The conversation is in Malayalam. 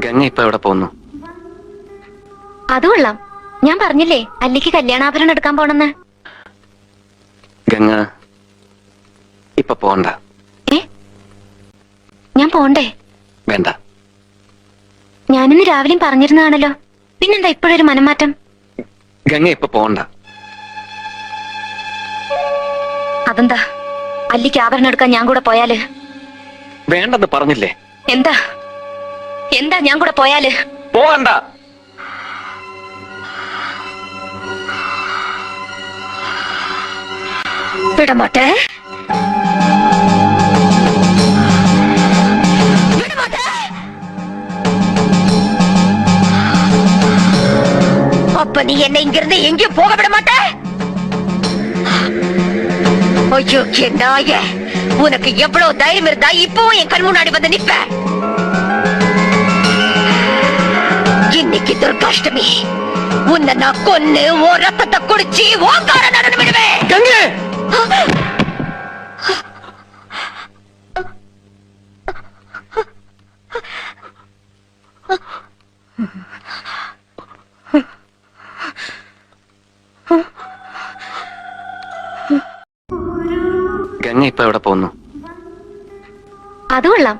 ഗംഗ ഇപ്പൊ എവിടെ പോകുന്നു? അത് കൊള്ളാം. ഞാൻ പറഞ്ഞില്ലേ അല്ലിക്ക് കല്യാണാഭരണം എടുക്കാൻ പോണെന്ന്. ഗംഗ ഇപ്പൊ പോണ്ട. ഏ? ഞാൻ പോണ്ടേ? വേണ്ട. ഞാനിന്ന് രാവിലെയും പറഞ്ഞിരുന്നതാണല്ലോ. പിന്നെന്താ ഇപ്പോഴൊരു മനംമാറ്റം? ഗംഗ ഇപ്പൊ പോണ്ട. അതെന്താ? അല്ലിക്ക് ആഭരണം എടുക്കാൻ ഞാൻ കൂടെ പോയാൽ? വേണ്ടെന്ന് പറഞ്ഞില്ലേ? എന്താ? എന്താ ഞാൻ കൂടെ പോയാല് പോകണ്ട വിടമാട്ടെ விடமாட்டே. அப்ப நீ என்னை இங்கிருந்து எங்கேயும் போக விட மாட்ட ஐயோ என் நாய உனக்கு எவ்வளவு தைரியம் இருந்தா இப்பவும் என் கண் முன்னாடி வந்து நிப்ப இன்னைக்கு துர்காஷ்டமி உன்னை நான் கொன்னு ஓ ரத்தத்தை குடிச்சு ஓங்கார நடனம் விடுவேன் ഗംഗേ ഗംഗ ഇപ്പൊ എവിടെ പോകുന്നു അത് കൊള്ളാം